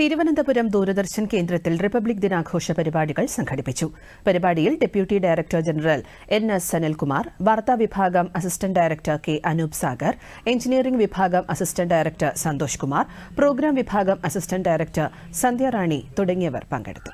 തിരുവനന്തപുരം ദൂരദർശൻ കേന്ദ്രത്തിൽ റിപ്പബ്ലിക് ദിനാഘോഷ പരിപാടികൾ സംഘടിപ്പിച്ചു. പരിപാടിയിൽ deputy director general N S Sanalkumar വാർത്താ വിഭാഗം assistant director K Anoop Sagar engineering വിഭാഗം assistant director Santhosh Kumar programme വിഭാഗം അസിസ്റ്റന്റ് ഡയറക്ടർ സന്ധ്യ റാണി തുടങ്ങിയവർ പങ്കെടുത്തു.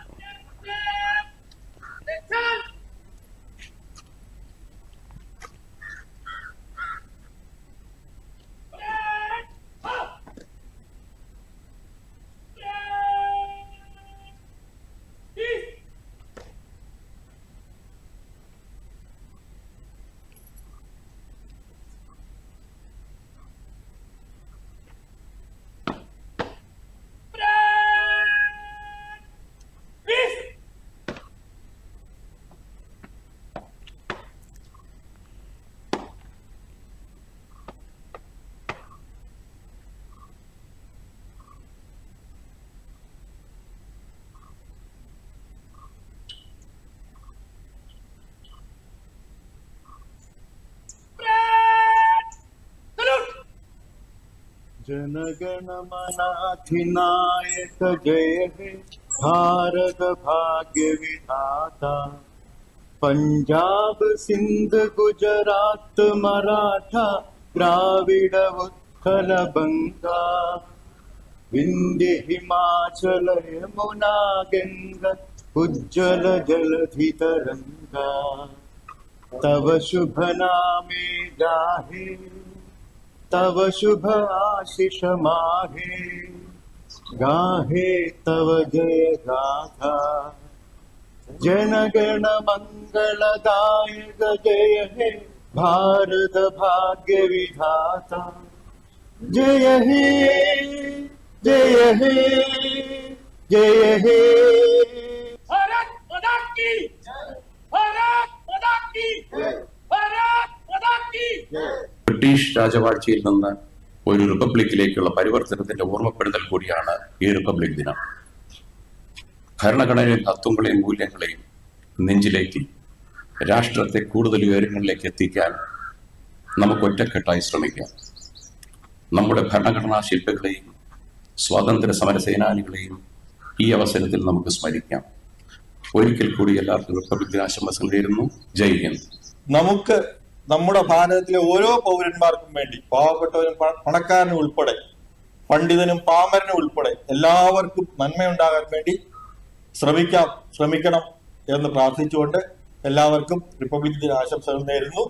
जनगणमनाधिनायक जय हे भारत भाग्य विधाता पंजाब सिंध गुजरात मराठा द्राविड उत्कल बंगा विंध्य हिमाचल यमुना गंगा उज्जवल जलधि तरंगा तव शुभ नामे गाहे तव शुभ आशिष माहे। गाहे तव जय गाथा जनगण मंगलदायक जय हे भारत भाग्य विधाता। जय हे जय हे जय हे। भारत माता की भारत माता की भारत माता की ബ്രിട്ടീഷ് രാജവാഴ്ചയിൽ നിന്ന് ഒരു റിപ്പബ്ലിക്കിലേക്കുള്ള പരിവർത്തനത്തിന്റെ ഓർമ്മപ്പെടുത്തൽ കൂടിയാണ് ഈ റിപ്പബ്ലിക് ദിനം. ഭരണഘടനയും തത്വങ്ങളെയും മൂല്യങ്ങളെയും നെഞ്ചിലേക്ക് രാഷ്ട്രത്തെ കൂടുതൽ ഉയരങ്ങളിലേക്ക് എത്തിക്കാൻ നമുക്ക് ഒറ്റക്കെട്ടായി ശ്രമിക്കാം. നമ്മുടെ ഭരണഘടനാ ശില്പികളെയും സ്വാതന്ത്ര്യ സമര സേനാനികളെയും ഈ അവസരത്തിൽ നമുക്ക് സ്മരിക്കാം. ഒരിക്കൽ കൂടി എല്ലാവർക്കും റിപ്പബ്ലിക് ദിനാശംസകൾ നേരുന്നു. ജയ് ഹിന്ദ്. നമുക്ക് നമ്മുടെ ഭാരതത്തിലെ ഓരോ പൗരന്മാർക്കും വേണ്ടി പാവപ്പെട്ടവരും പണക്കാരനും ഉൾപ്പെടെ പണ്ഡിതനും പാമരനും ഉൾപ്പെടെ എല്ലാവർക്കും നന്മയുണ്ടാകാൻ വേണ്ടി ശ്രമിക്കാം ശ്രമിക്കണം എന്ന് പ്രാർത്ഥിച്ചുകൊണ്ട് എല്ലാവർക്കും റിപ്പബ്ലിക് ദിന ആശംസകൾ നേരുന്നു.